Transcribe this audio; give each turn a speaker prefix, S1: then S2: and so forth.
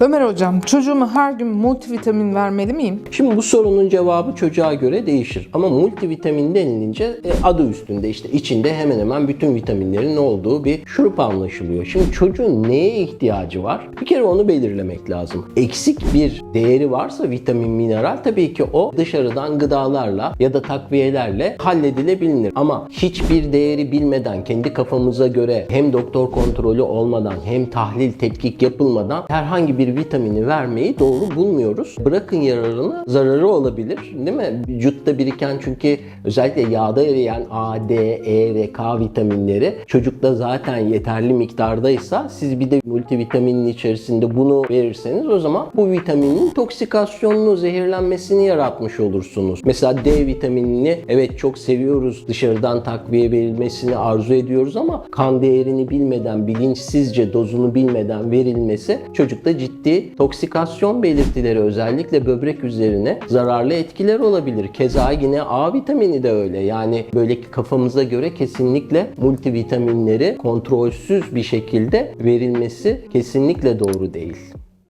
S1: Ömer hocam çocuğuma her gün multivitamin vermeli miyim?
S2: Şimdi bu sorunun cevabı çocuğa göre değişir. Ama multivitamin denilince e, adı üstünde işte içinde hemen hemen bütün vitaminlerin olduğu bir şurup anlaşılıyor. Şimdi çocuğun neye ihtiyacı var? Bir kere onu belirlemek lazım. Eksik bir değeri varsa vitamin, mineral tabii ki o dışarıdan gıdalarla ya da takviyelerle halledilebilir. Ama hiçbir değeri bilmeden kendi kafamıza göre hem doktor kontrolü olmadan hem tahlil tetkik yapılmadan herhangi bir vitamini vermeyi doğru bulmuyoruz. Bırakın yararını zararı olabilir değil mi? Vücutta biriken çünkü özellikle yağda eriyen A, D, E ve K vitaminleri çocukta zaten yeterli miktardaysa siz bir de multivitaminin içerisinde bunu verirseniz o zaman bu vitaminin toksikasyonunu, zehirlenmesini yaratmış olursunuz. Mesela D vitaminini evet çok seviyoruz. Dışarıdan takviye verilmesini arzu ediyoruz ama kan değerini bilmeden, bilinçsizce dozunu bilmeden verilmesi çocukta ciddi toksikasyon belirtileri özellikle böbrek üzerine zararlı etkiler olabilir. Keza yine A vitamini de öyle. Yani böyle kafamıza göre kesinlikle multivitaminleri kontrolsüz bir şekilde verilmesi kesinlikle doğru değil.